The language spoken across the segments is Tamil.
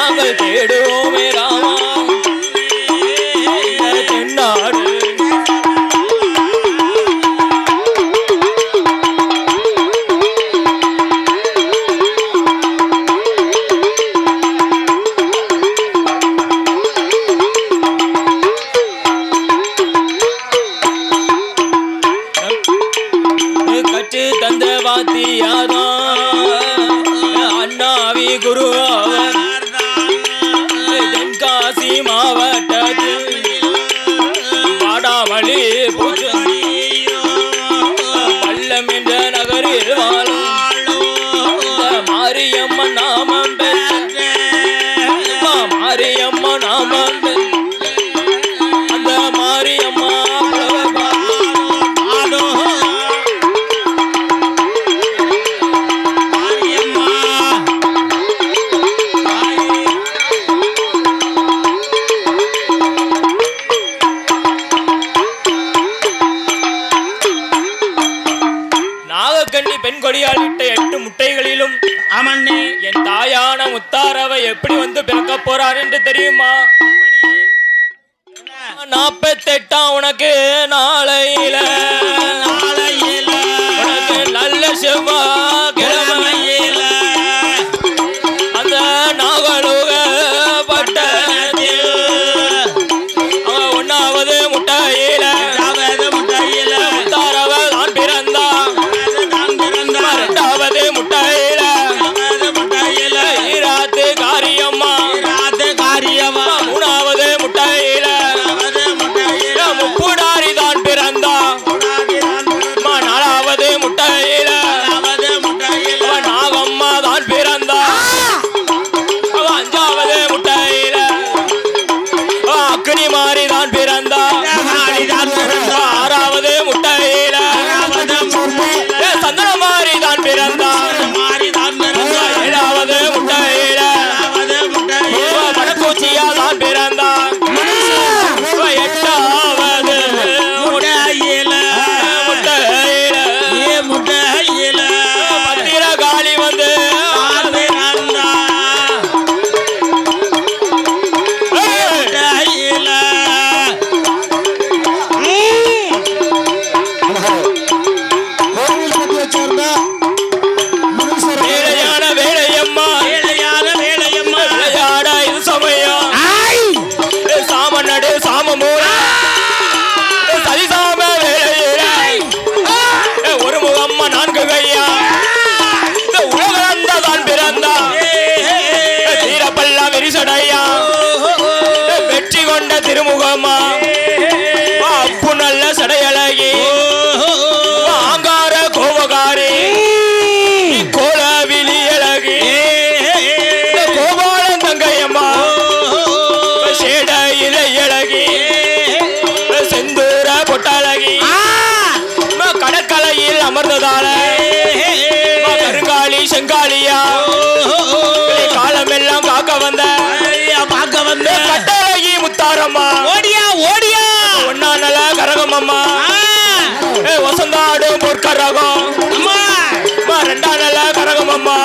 நாங்கள் தேடுவோமே ராமா. தென்னாடு. தந்த வாத்தியாரா. அண்ணாவி குருவாவா பெண்கொடியால் இட்ட எட்டு முட்டைகளிலும் ஆமாண்ணே. என் தாயான முத்தாரவை எப்படி வந்து பிறக்க போறார் என்று தெரியுமா? நாப்பத்தெட்டாம் உனக்கு நாளையில. அமர்ந்ததால. கருங்காலி காலம் எல்லாம் பார்க்க வந்த பார்க்க வந்த. கட்டழகி முத்தாரம்மா. ஓடியா ஓடியா. ஒன்னா நல கரகம் அம்மா வசந்தாடும் பொற்கரகம். அம்மா. ரெண்டா நல கரகம் அம்மா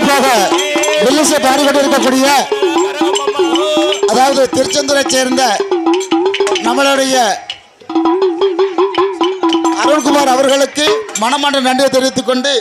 சிறப்பாக மெல்லிசை பாடிக்கொண்டிருக்கக்கூடிய அதாவது திருச்செந்தூரை சேர்ந்த நம்மளுடைய அருண்குமார் அவர்களுக்கு மனமாண்ட நன்றியை தெரிவித்துக் கொண்டு